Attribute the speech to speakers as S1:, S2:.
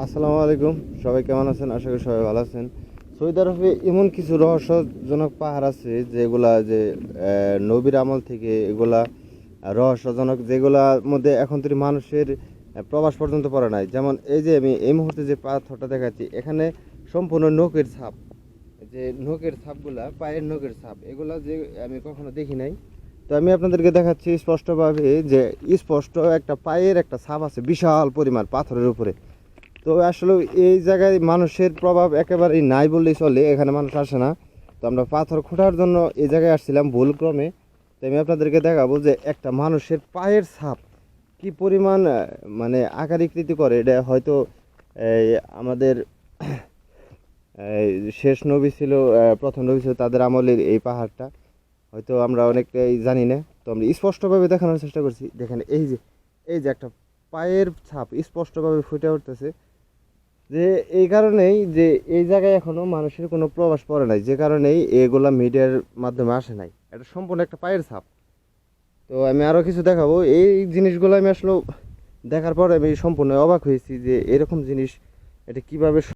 S1: আসসালামু আলাইকুম। সবাই কেমন আছেন? আশা করি সবাই ভালো আছেন। সৌদি আরবে এমন কিছু রহস্যজনক পাহাড় আছে যেগুলা যে নবীর আমল থেকে এগুলা রহস্যজনক, যেগুলার মধ্যে এখন তৈরি মানুষের প্রবাস পর্যন্ত পড়ে নাই। যেমন এই যে আমি এই মুহূর্তে যে পাথরটা দেখাচ্ছি, এখানে সম্পূর্ণ নখের ছাপ। যে নখের ছাপগুলা, পায়ের নখের ছাপ, এগুলা যে আমি কখনো দেখি নাই। তো আমি আপনাদেরকে দেখাচ্ছি স্পষ্টভাবে যে, স্পষ্ট একটা পায়ের একটা ছাপ আছে, বিশাল পরিমাণ পাথরের উপরে। তো আসলে এই জায়গায় মানুষের প্রভাব একেবারেই নাই বললেই চলে, এখানে মানুষ আসে না। তো আমরা পাথর খোঁটার জন্য এই জায়গায় আসছিলাম ভুলক্রমে। তো আমি আপনাদেরকে দেখাবো যে একটা মানুষের পায়ের ছাপ কি পরিমাণ মানে আকারিকৃতি করে, এটা হয়তো আমাদের শেষ নবী ছিল প্রথম নবী ছিল, তাদের আমলের এই পাহাড়টা। হয়তো আমরা অনেকটাই জানি না। তো আমরা স্পষ্টভাবে দেখানোর চেষ্টা করছি। দেখেন এই যে এই যে একটা পায়ের ছাপ স্পষ্টভাবে ফুটে উঠতেছে। যে এই কারণেই যে এই জায়গায় এখনও মানুষের কোনো প্রবাস পড়ে নাই, যে কারণেই এগুলা মিডিয়ার মাধ্যমে আসে নাই। এটা সম্পূর্ণ একটা পায়ের ছাপ। তো আমি আরও কিছু দেখাবো। এই জিনিসগুলো আমি আসলে দেখার পর আমি সম্পূর্ণ অবাক হয়েছি যে এরকম জিনিস এটা কীভাবে